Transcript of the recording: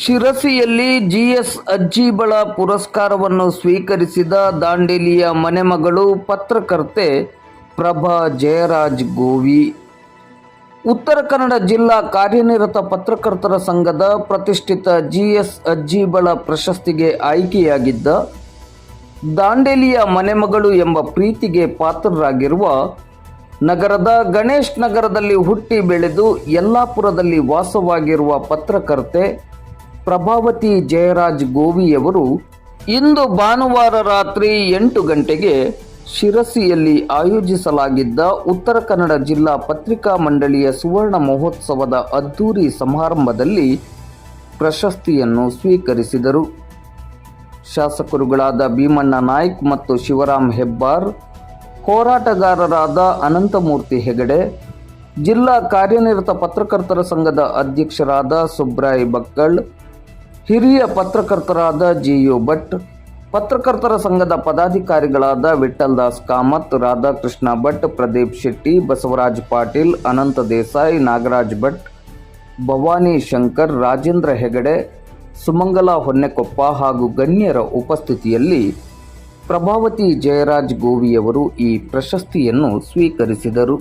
ಶಿರಸಿಯಲ್ಲಿ ಜಿಎಸ್ ಅಜ್ಜಿಬಳ ಪುರಸ್ಕಾರವನ್ನು ಸ್ವೀಕರಿಸಿದ ದಾಂಡೇಲಿಯ ಮನೆಮಗಳು ಪತ್ರಕರ್ತೆ ಪ್ರಭಾ ಜಯರಾಜ್ ಗೋವಿ. ಉತ್ತರ ಕನ್ನಡ ಜಿಲ್ಲಾ ಕಾರ್ಯನಿರತ ಪತ್ರಕರ್ತರ ಸಂಘದ ಪ್ರತಿಷ್ಠಿತ ಜಿಎಸ್ ಅಜ್ಜಿಬಳ ಪ್ರಶಸ್ತಿಗೆ ಆಯ್ಕೆಯಾಗಿದ್ದ ದಾಂಡೇಲಿಯ ಮನೆಮಗಳು ಎಂಬ ಪ್ರೀತಿಗೆ ಪಾತ್ರರಾಗಿರುವ ನಗರದ ಗಣೇಶ್ ನಗರದಲ್ಲಿ ಹುಟ್ಟಿ ಬೆಳೆದು ಯಲ್ಲಾಪುರದಲ್ಲಿ ವಾಸವಾಗಿರುವ ಪತ್ರಕರ್ತೆ ಪ್ರಭಾವತಿ ಜಯರಾಜ್ ಗೋವಿಯವರು ಇಂದು ಭಾನುವಾರ ರಾತ್ರಿ ಎಂಟು ಗಂಟೆಗೆ ಶಿರಸಿಯಲ್ಲಿ ಆಯೋಜಿಸಲಾಗಿದ್ದ ಉತ್ತರ ಕನ್ನಡ ಜಿಲ್ಲಾ ಪತ್ರಿಕಾ ಮಂಡಳಿಯ ಸುವರ್ಣ ಮಹೋತ್ಸವದ ಅದ್ದೂರಿ ಸಮಾರಂಭದಲ್ಲಿ ಪ್ರಶಸ್ತಿಯನ್ನು ಸ್ವೀಕರಿಸಿದರು. ಶಾಸಕರುಗಳಾದ ಭೀಮಣ್ಣ ನಾಯ್ಕ್ ಮತ್ತು ಶಿವರಾಮ್ ಹೆಬ್ಬಾರ್, ಹೋರಾಟಗಾರರಾದ ಅನಂತಮೂರ್ತಿ ಹೆಗಡೆ, ಜಿಲ್ಲಾ ಕಾರ್ಯನಿರತ ಪತ್ರಕರ್ತರ ಸಂಘದ ಅಧ್ಯಕ್ಷರಾದ ಸುಬ್ರಾಯ್ ಬಕ್ಕಳ್ ಹಿರಿಯ ಪತ್ರಕರ್ತರಾದ ಜಿ ಯು ಭಟ್, ಪತ್ರಕರ್ತರ ಸಂಘದ ಪದಾಧಿಕಾರಿಗಳಾದ ವಿಠಲ್ ದಾಸ್ ಕಾಮತ್, ರಾಧಾಕೃಷ್ಣ ಭಟ್, ಪ್ರದೀಪ್ ಶೆಟ್ಟಿ, ಬಸವರಾಜ್ ಪಾಟೀಲ್, ಅನಂತ ದೇಸಾಯಿ, ನಾಗರಾಜ್ ಭಟ್, ಭವಾನಿ ಶಂಕರ್, ರಾಜೇಂದ್ರ ಹೆಗಡೆ, ಸುಮಂಗಲ ಹೊನ್ನೆಕೊಪ್ಪ ಹಾಗೂ ಗಣ್ಯರ ಉಪಸ್ಥಿತಿಯಲ್ಲಿ ಪ್ರಭಾವತಿ ಜಯರಾಜ್ ಗೋವಿಯವರು ಈ ಪ್ರಶಸ್ತಿಯನ್ನು ಸ್ವೀಕರಿಸಿದರು.